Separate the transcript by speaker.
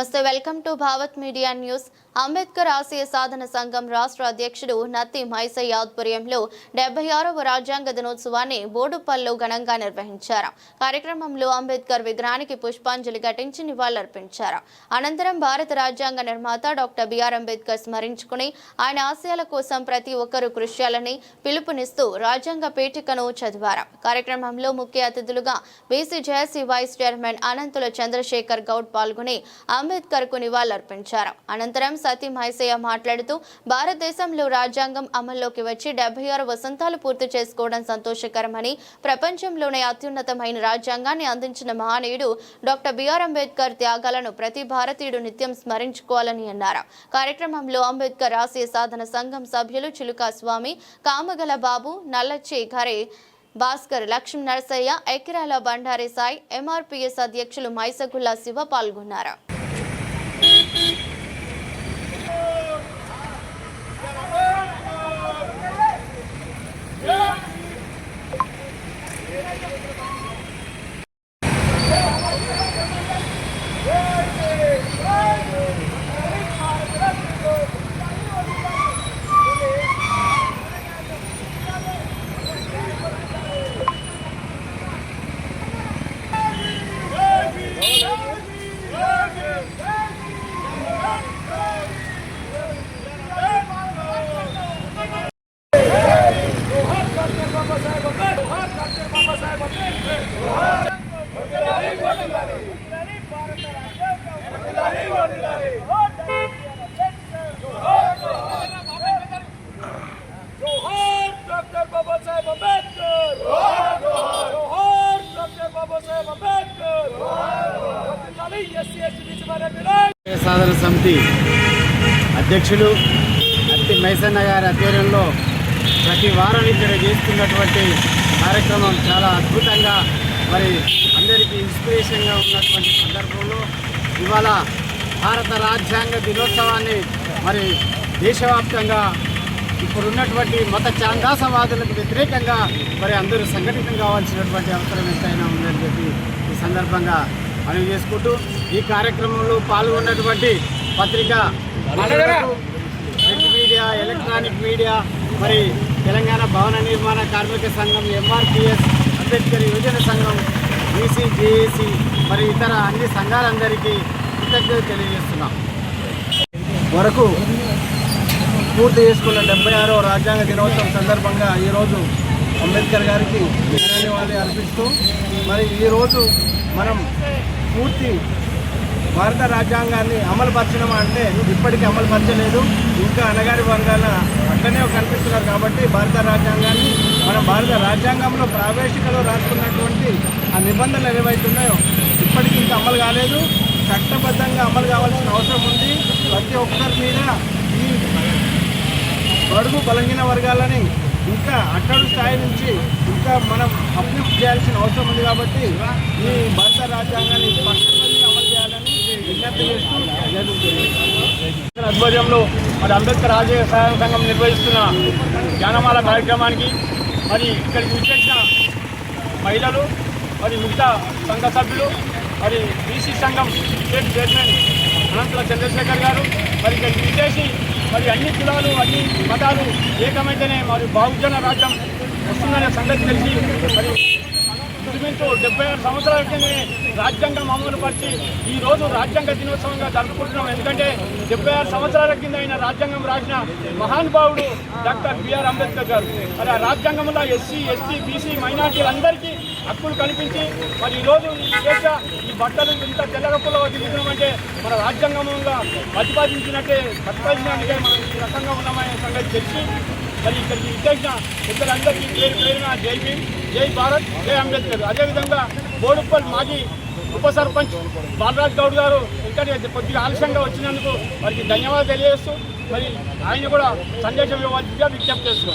Speaker 1: నమస్తే welcome to Bhavat media news Ambedkar ఆశయ సాధన సంఘం రాష్ట్ర అధ్యక్షుడు నత్తి మైసయ్య ఆధ్వర్యంలో డెబ్బై ఆరవ రాజ్యాంగ దినోత్సవాన్ని బోడుపల్లో ఘనంగా నిర్వహించారు. కార్యక్రమంలో అంబేద్కర్ విగ్రహానికి పుష్పాంజలి ఘటించి నివాళులర్పించారు. అనంతరం భారత రాజ్యాంగ నిర్మాత డాక్టర్ బిఆర్ అంబేద్కర్ స్మరించుకుని ఆయన ఆశయాల కోసం ప్రతి ఒక్కరూ కృషి చేయాలని పిలుపునిస్తూ రాజ్యాంగ పీఠికను చదివారు. కార్యక్రమంలో ముఖ్య అతిథులుగా BC JAC vice chairman Ananthula Chandrasekhar Goud పాల్గొని అంబేద్కర్కు నివాళులర్పించారు. అనంతరం సతీ మహేశయ్య మాట్లాడుతూ భారతదేశంలో రాజ్యాంగం అమల్లోకి వచ్చి డెబ్బై ఆరు వసంతాలు పూర్తి చేసుకోవడం సంతోషకరమని ప్రపంచంలోనే అత్యున్నతమైన రాజ్యాంగాన్ని అందించిన మహనీయుడు డాక్టర్ బిఆర్ అంబేద్కర్ త్యాగాలను ప్రతి భారతీయుడు నిత్యం స్మరించుకోవాలని అన్నారు. కార్యక్రమంలో అంబేద్కర్ ఆశయ సాధన సంఘం సభ్యులు చిలుకా స్వామి కామగల బాబు నల్లచ్చి ఘరే భాస్కర్ లక్ష్మీ నరసయ్య ఎకిరాల బండారి సాయి ఎంఆర్పీఎస్ అధ్యక్షులు మైసగుల్లా శివ పాల్గొన్నారు
Speaker 2: జోహార్ డాక్టర్ బాబాసాహెబ్ అంబేద్కర్ జోహార్ డాక్టర్ బాబాసాహెబ్ అంబేద్కర్ వర్ధిల్లాలి ఎస్సీ ఎస్టీ బీసీ మైనారిటీల
Speaker 3: సాధన సమితి అధ్యక్షులు అత్తి మైసన్న గారి ఆధ్వర్యంలో ప్రతి వారం ఇక్కడ చేస్తున్నటువంటి కార్యక్రమం చాలా అద్భుతంగా మరి అందరికీ ఇన్స్పిరేషన్గా ఉన్నటువంటి సందర్భంలో ఇవాళ భారత రాజ్యాంగ దినోత్సవాన్ని మరి దేశవ్యాప్తంగా ఇప్పుడున్నటువంటి మత చాందాసవాదులకు వ్యతిరేకంగా మరి అందరూ సంఘటితం కావాల్సినటువంటి అవసరం ఎంతైనా ఉందని చెప్పి ఈ సందర్భంగా మనవి చేసుకుంటూ ఈ కార్యక్రమంలో పాల్గొన్నటువంటి పత్రిక మీడియా ఎలక్ట్రానిక్ మీడియా మరి తెలంగాణ భవన నిర్మాణ కార్మిక సంఘం ఎంఆర్పిఎస్ అంబేద్కర్ యువజన సంఘం బీసీ జేఏసీ మరియు ఇతర అన్ని సంఘాలందరికీ కృతజ్ఞత తెలియజేస్తున్నాం.
Speaker 4: వరకు పూర్తి చేసుకున్న డెబ్బై ఆరో రాజ్యాంగ దినోత్సవం సందర్భంగా ఈరోజు అంబేద్కర్ గారికి ధన్యవాదాలు అర్పిస్తూ మరి ఈరోజు మనం పూర్తి భారత రాజ్యాంగాన్ని అమలుపరచడం అంటే ఇప్పటికీ అమలుపరచలేదు. ఇంకా అనగారి వర్గాల అట్లనే కనిపిస్తున్నారు కాబట్టి భారత రాజ్యాంగాన్ని మనం భారత రాజ్యాంగంలో ప్రావేశికలో రాసుకున్నటువంటి ఆ నిబంధనలు ఏవైతున్నాయో ఇప్పటికీ ఇంకా అమలు కాలేదు. చట్టబద్ధంగా అమలు కావాల్సిన అవసరం ఉంది. ప్రతి ఒక్కరి మీద ఈ బడుగు బలహీన వర్గాలని ఇంకా అట్టడు స్థాయి నుంచి ఇంకా మనం అభివృద్ధి చేయాల్సిన అవసరం ఉంది కాబట్టి ఈ భారత రాజ్యాంగాన్ని స్పష్టంగా అమలు చేయాలని విజ్ఞప్తి చేస్తూ జరుగుతుంది
Speaker 2: అంబేద్కర్ ఆధ్వర్యంలో మరి అంబేద్కర్ ఆశయ సహాయ సంఘం నిర్వహిస్తున్న జ్ఞానమాల కార్యక్రమానికి మరి ఇక్కడికి విచ్చేసిన మహిళలు మరి మిగతా సంఘ సభ్యులు మరి బీసీ సంఘం స్టేట్ చైర్మన్ అనంతుల చంద్రశేఖర్ గారు మరి ఇక్కడికి విచ్చేసి మరి అన్ని కులాలు అన్ని మతాలు ఏకమైతేనే మరి బహుజన రాజ్యం వస్తుందనే సంగతి తెలిసి మరి ఇంచుమించు డెబ్బై ఆరు సంవత్సరాల కిందనే రాజ్యాంగం అమలు పరిచి ఈ రోజు రాజ్యాంగ దినోత్సవంగా జరుపుకుంటున్నాం. ఎందుకంటే డెబ్బై ఆరు సంవత్సరాల కింద ఆయన రాజ్యాంగం రాసిన మహానుభావుడు డాక్టర్ బిఆర్ అంబేద్కర్ గారు. మరి ఆ రాజ్యాంగంలో ఎస్సీ ఎస్టీ బీసీ మైనార్టీలందరికీ హక్కులు కల్పించి మరి ఈరోజు రోజు ఈ దేశ ఈ బట్టలు ఇంత తెల్లగప్పులో తిరుగుతున్నామంటే మన రాజ్యాంగంగా ప్రతిపాదించినట్టే ప్రతిపాదించినట్టుగా మనం ఈ రకంగా ఉన్నామనే సంగతి తెలిసి మరి ఇక్కడికి విచ్చేసిన ఇద్దరందరికీ పేరు పేరున జై భీమ్ జై భారత్ జై అంబేద్కర్. అదేవిధంగా బోడుప్పల్ మాజీ ఉప సర్పంచ్ బాలరాజ్ గౌడ్ గారు ఇక్కడ కొద్దిగా ఆలస్యంగా వచ్చినందుకు వారికి ధన్యవాదాలు తెలియజేస్తూ మరి ఆయన కూడా సందేశం ఇవ్వాల్సిందిగా విజ్ఞప్తి చేస్తున్నాం.